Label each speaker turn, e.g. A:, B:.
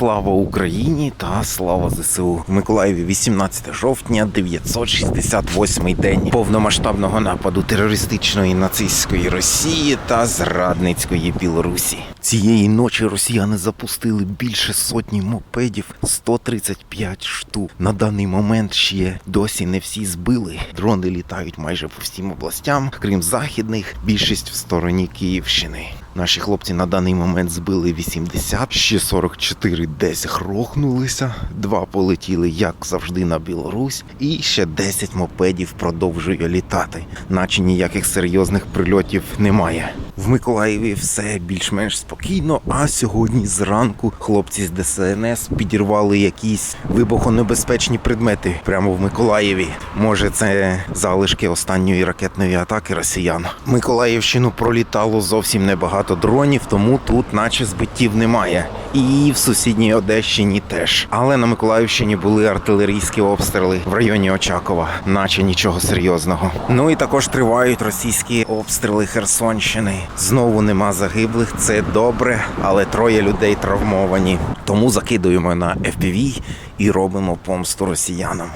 A: Слава Україні та слава ЗСУ. В Миколаєві 18 жовтня, 968 день повномасштабного нападу терористичної нацистської Росії та зрадницької Білорусі. Цієї ночі росіяни запустили більше сотні мопедів, 135 штук. На даний момент ще досі не всі збили. Дрони літають майже по всім областям, крім західних, більшість в стороні Київщини. Наші хлопці на даний момент збили 80, ще 44 десь грохнулися, два полетіли, як завжди, на Білорусь, і ще 10 мопедів продовжує літати, наче ніяких серйозних прильотів немає. В Миколаєві все більш-менш спокійно, а сьогодні зранку хлопці з ДСНС підірвали якісь вибухонебезпечні предмети прямо в Миколаєві. Може, це залишки останньої ракетної атаки росіян. Миколаївщину пролітало зовсім небагато дронів, тому тут, наче збиттів немає. І в сусідній Одещині теж. Але на Миколаївщині були артилерійські обстріли в районі Очакова, наче нічого серйозного. Ну і також тривають російські обстріли Херсонщини. Знову нема загиблих, це добре, але троє людей травмовані. Тому закидуємо на FPV і робимо помсту росіянам.